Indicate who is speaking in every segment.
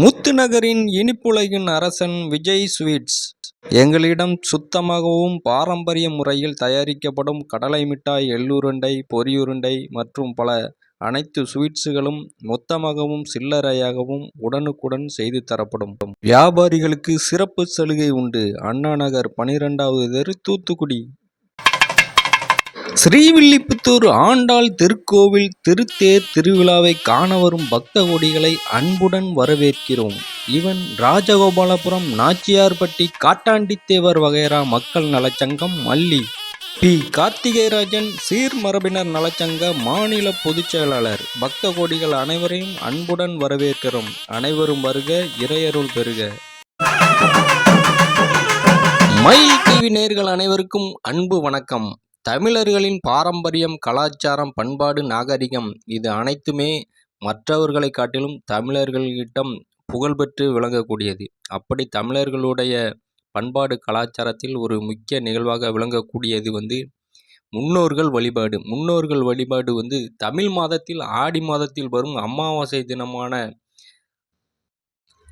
Speaker 1: முத்துநகரின் இனிப்புலகின் அரசன் விஜய் ஸ்வீட்ஸ். எங்களிடம் சுத்தமாகவும் பாரம்பரிய முறையில் தயாரிக்கப்படும் கடலை மிட்டாய் எள்ளுருண்டை பொரியுருண்டை மற்றும் பல அனைத்து ஸ்வீட்ஸ்களும் மொத்தமாகவும் சில்லறையாகவும் உடனுக்குடன் செய்து தரப்படும். வியாபாரிகளுக்கு சிறப்பு சலுகை உண்டு. அண்ணா நகர் பனிரெண்டாவது தெரு தூத்துக்குடி. ஸ்ரீவில்லிபுத்தூர் ஆண்டாள் திருக்கோவில் திருத்தேர் திருவிழாவை காண வரும் பக்த கொடிகளை அன்புடன் வரவேற்கிறோம். இவன் ராஜகோபாலபுரம் நாச்சியார்பட்டி காட்டாண்டித்தேவர் வகைரா மக்கள் நலச்சங்கம் மல்லி. பி. கார்த்திகேயராஜன் சீர்மரபினர் நலச்சங்க மாநில பொதுச் செயலாளர். பக்த கோடிகள் அனைவரையும் அன்புடன் வரவேற்கிறோம். அனைவரும் வருக இறையருள் பெறுக மயில் டிவி நேர்கள் அனைவருக்கும் அன்பு வணக்கம். தமிழர்களின் பாரம்பரியம் கலாச்சாரம் பண்பாடு நாகரிகம் இது அனைத்துமே மற்றவர்களை காட்டிலும் தமிழர்களிடம் புகழ்பெற்று விளங்கக்கூடியது. அப்படி தமிழர்களுடைய பண்பாடு கலாச்சாரத்தில் ஒரு முக்கிய நிகழ்வாக விளங்கக்கூடியது வந்து முன்னோர்கள் வழிபாடு. முன்னோர்கள் வழிபாடு வந்து தமிழ் மாதத்தில் ஆடி மாதத்தில் வரும் அமாவாசை தினமான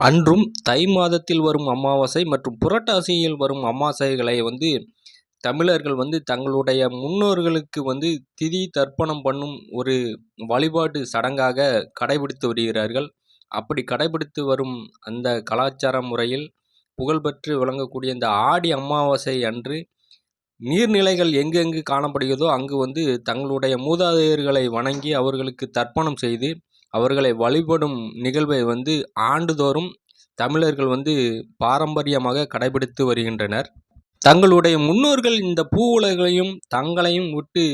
Speaker 1: அன்றும் தை மாதத்தில் வரும் அமாவாசை மற்றும் புரட்டாசியில் வரும் அமாவாசைகளை வந்து தமிழர்கள் வந்து தங்களுடைய முன்னோர்களுக்கு வந்து திதி தர்ப்பணம் பண்ணும் ஒரு வழிபாட்டு சடங்காக கடைபிடித்து வருகிறார்கள். அப்படி கடைபிடித்து வரும் அந்த கலாச்சார முறையில் புகழ்பெற்று விளங்கக்கூடிய இந்த ஆடி அமாவாசை அன்று நீர்நிலைகள் எங்கெங்கு காணப்படுகிறதோ அங்கு வந்து தங்களுடைய மூதாதையர்களை வணங்கி அவர்களுக்கு தர்ப்பணம் செய்து அவர்களை வழிபடும் நிகழ்வை வந்து ஆண்டுதோறும் தமிழர்கள் வந்து பாரம்பரியமாக கடைபிடித்து வருகின்றனர். தங்களுடைய முன்னோர்கள் இந்த பூ உலகையும் தங்களையும் விட்டு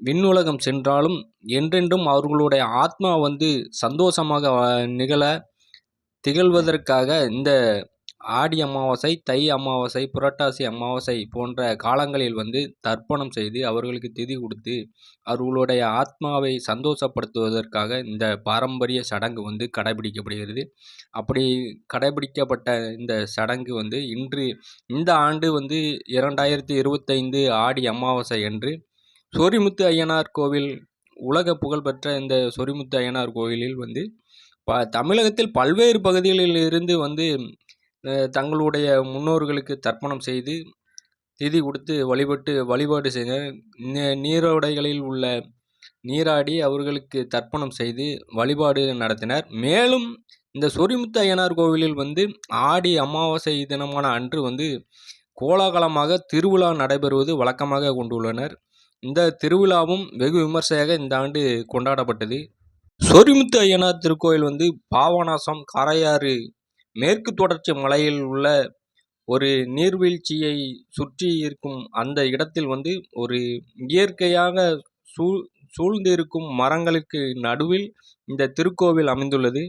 Speaker 1: விண்ணுலகம் சென்றாலும் என்றென்றும் அவர்களுடைய ஆத்மா வந்து சந்தோஷமாக நிகழ திகழ்வதற்காக இந்த ஆடி அமாவாசை தை அமாவாசை புரட்டாசி அமாவாசை போன்ற காலங்களில் வந்து தர்ப்பணம் செய்து அவர்களுக்கு திதி கொடுத்து அவர்களுடைய ஆத்மாவை சந்தோஷப்படுத்துவதற்காக இந்த பாரம்பரிய சடங்கு வந்து கடைபிடிக்கப்படுகிறது. அப்படி கடைபிடிக்கப்பட்ட இந்த சடங்கு வந்து இன்று இந்த ஆண்டு வந்து இரண்டாயிரத்தி இருபத்தைந்து ஆடி அமாவாசை அன்று சொரிமுத்து ஐயனார் கோவில் உலக புகழ்பெற்ற இந்த சொரிமுத்து ஐயனார் கோவிலில் வந்து ப தமிழகத்தில் பல்வேறு பகுதிகளில் இருந்து வந்து தங்களுடைய முன்னோர்களுக்கு தர்ப்பணம் செய்து திதி கொடுத்து வழிபட்டு வழிபாடு செய்தனர் நீரோடைகளில் உள்ள நீராடி அவர்களுக்கு தர்ப்பணம் செய்து வழிபாடு நடத்தினர். மேலும் இந்த சொரிமுத்து ஐயனார் கோவிலில் வந்து ஆடி அமாவாசை தினமான அன்று வந்து கோலாகலமாக திருவிழா நடைபெறுவது வழக்கமாக கொண்டுள்ளனர். இந்த திருவிழாவும் வெகு விமர்சையாக இந்த ஆண்டு கொண்டாடப்பட்டது. சொரிமுத்து ஐயனார் திருக்கோயில் வந்து பாவநாசம் கரையாறு மேற்கு தொடர்ச்சி மலையில் உள்ள ஒரு நீர்வீழ்ச்சியை சுற்றி இருக்கும் அந்த இடத்தில் வந்து ஒரு இயற்கையாக சூழ் சூழ்ந்திருக்கும் மரங்களுக்கு நடுவில் இந்த திருக்கோவில் அமைந்துள்ளது.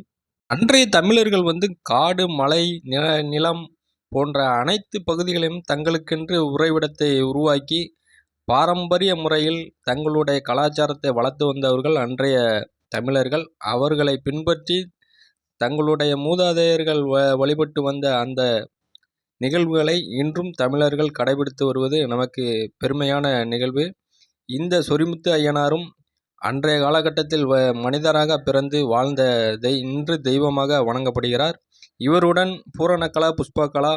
Speaker 1: அன்றைய தமிழர்கள் வந்து காடு மலை நில நிலம் போன்ற அனைத்து பகுதிகளையும் தங்களுக்கென்று உறைவிடத்தை உருவாக்கி பாரம்பரிய முறையில் தங்களுடைய கலாச்சாரத்தை வளர்த்து வந்தவர்கள் அன்றைய தமிழர்கள். அவர்களை பின்பற்றி தங்களுடைய மூதாதையர்கள் வ வழிபட்டு வந்த அந்த நிகழ்வுகளை இன்றும் தமிழர்கள் கடைபிடித்து வருவது நமக்கு பெருமையான நிகழ்வு. இந்த சொரிமுத்து ஐயனாரும் அன்றைய காலகட்டத்தில் வ மனிதராக பிறந்து வாழ்ந்த தெய் இன்று தெய்வமாக வணங்கப்படுகிறார். இவருடன் பூரணகலா புஷ்பகலா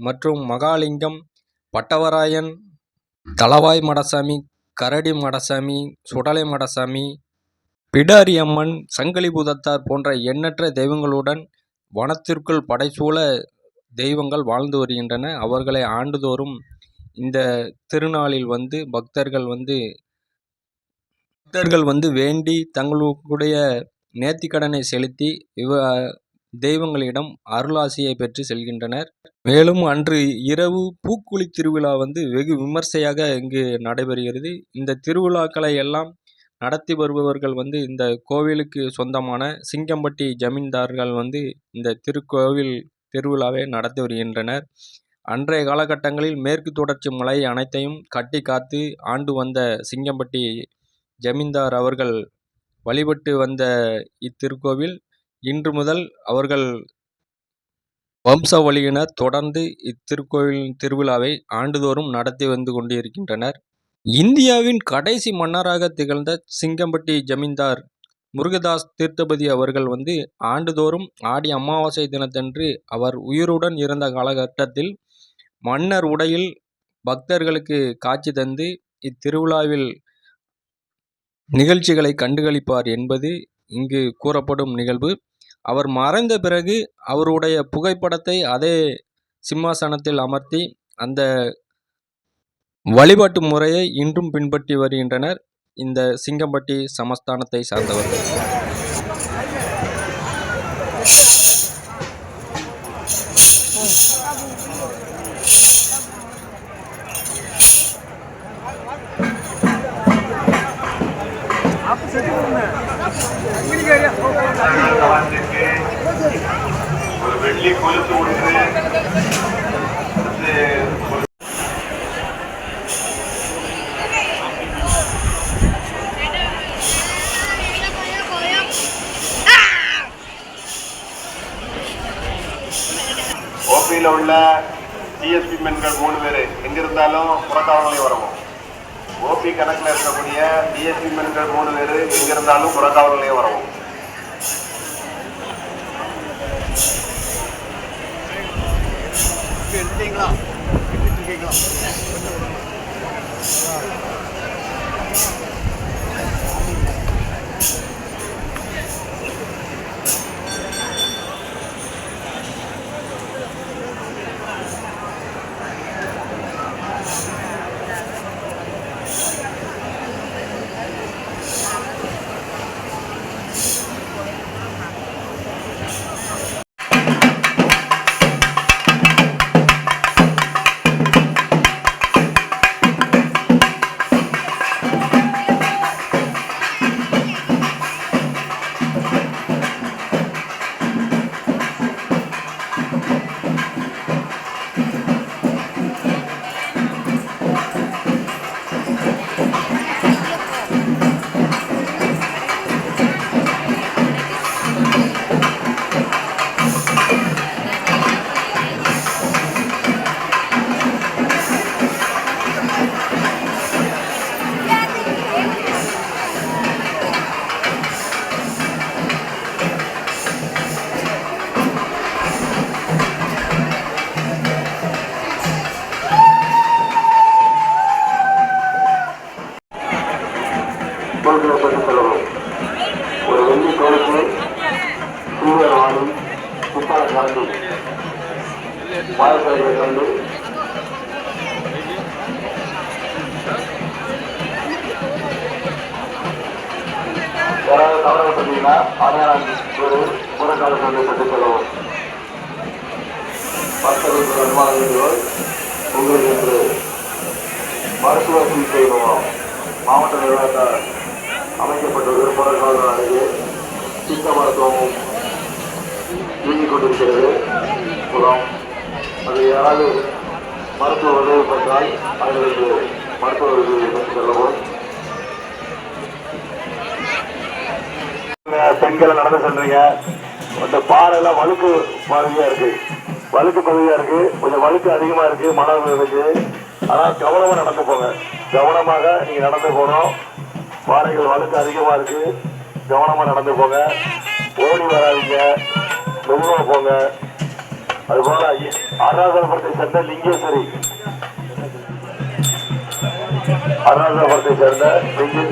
Speaker 1: மற்றும் மகாலிங்கம் பட்டவராயன் தளவாய் மடசாமி கரடி மடசாமி சுடலை மடசாமி பிடாரி அம்மன் சங்கிலிபூதத்தார் போன்ற எண்ணற்ற தெய்வங்களுடன் வனத்திற்குள் படைசூழ தெய்வங்கள் வாழ்ந்து வருகின்றன. அவர்களை ஆண்டுதோறும் இந்த திருநாளில் வந்து பக்தர்கள் வந்து பக்தர்கள் வந்து வேண்டி தங்களுடைய நேர்த்திக்கடனை செலுத்தி இவ தெய்வங்களிடம் அருளாசியை பெற்று செல்கின்றனர். மேலும் அன்று இரவு பூக்குழி திருவிழா வந்து வெகு விமர்சையாக இங்கு நடைபெறுகிறது. இந்த திருவிழாக்களை எல்லாம் நடத்தி வருபவர்கள் வந்து இந்த கோவிலுக்கு சொந்தமான சிங்கம்பட்டி ஜமீன்தார்கள் வந்து இந்த திருக்கோவில் திருவிழாவை நடத்தி வருகின்றனர். அன்றைய காலகட்டங்களில் மேற்கு தொடர்ச்சி மலை அனைத்தையும் கட்டி காத்து ஆண்டு வந்த சிங்கம்பட்டி ஜமீன்தார் அவர்கள் வழிபட்டு வந்த இத்திருக்கோவில் இன்று முதல் அவர்கள் வம்சாவளியினர் தொடர்ந்து இத்திருக்கோவில் திருவிழாவை ஆண்டுதோறும் நடத்தி வந்து கொண்டிருக்கின்றனர். இந்தியாவின் கடைசி மன்னராக திகழ்ந்த சிங்கம்பட்டி ஜமீன்தார் முருகதாஸ் தீர்த்தபதி அவர்கள் வந்து ஆண்டுதோறும் ஆடி அமாவாசை தினத்தன்று அவர் உயிருடன் இருந்த காலகட்டத்தில் மன்னர் உடையில் பக்தர்களுக்கு காட்சி தந்து இத்திருவிழாவில் நிகழ்ச்சிகளை கண்டுகளிப்பார் என்பது இங்கு கூறப்படும் நிகழ்வு. அவர் மறைந்த பிறகு அவருடைய புகைப்படத்தை அதே சிம்மாசனத்தில் அமர்த்தி அந்த வழிபாட்டு முறையை இன்றும் பின்பற்றி வருகின்றனர் இந்த சிங்கம்பட்டி சமஸ்தானத்தை சார்ந்தவர்கள்.
Speaker 2: ஒரு வெள்ளி கொலுசு ஒன்று மென்கள் மூணு பேர் எங்க இருந்தாலும் புறக்காவலையும் புறக்கால சொல்லப்பட்டு செல்லவும் பக்தர்களுக்கு அன்பான உங்களுக்கு என்று மருத்துவ சிகிச்சை முகாம் மாவட்ட நிர்வாகத்தால் அமைக்கப்பட்டுள்ள புறக்கால அருகே சித்த மருத்துவமும் இயங்கிக் கொண்டிருக்கிறது முகாம் அது யாராவது மருத்துவ உதவி பெற்றால் அவர்களுக்கு மருத்துவ உதவி பெற்றுச் செல்லவும் பெண்களை நடந்து சென்றீங்க அந்த பாறைலாம் வழுக்கு பகுதியா இருக்கு. வழுக்கு பகுதியா இருக்கு. கொஞ்சம் வழுக்கு அதிகமா இருக்கு மழை இருக்கு ஆனா கவனமா நடந்து போங்க. கவனமாக நீங்க நடந்து போகணும். பாறைகள் வழுக்கு அதிகமா இருக்கு. கவனமா நடந்து போங்க. ஓடி வராதீங்க. மெதுவா போங்க. அதுபோல அருணாச்சலபுரத்தை சேர்ந்த லிங்கேஸ்வரி. அருணாச்சலபுரத்தை சேர்ந்த லிங்கே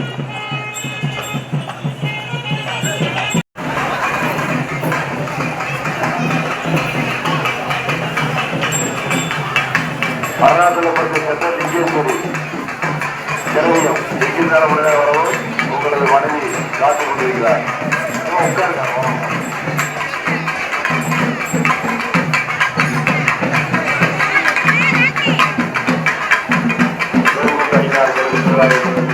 Speaker 2: அருணாச்சலபுரத்தை சேர்ந்த லிங்கேஸ்வரி திரவியம் எங்கிருந்தாலும் உடனே வரவும் உங்களது மனைவி காத்துக் கொண்டிருக்கிறார் சும்மா உட்காருங்க வாங்க. கருவுக்கு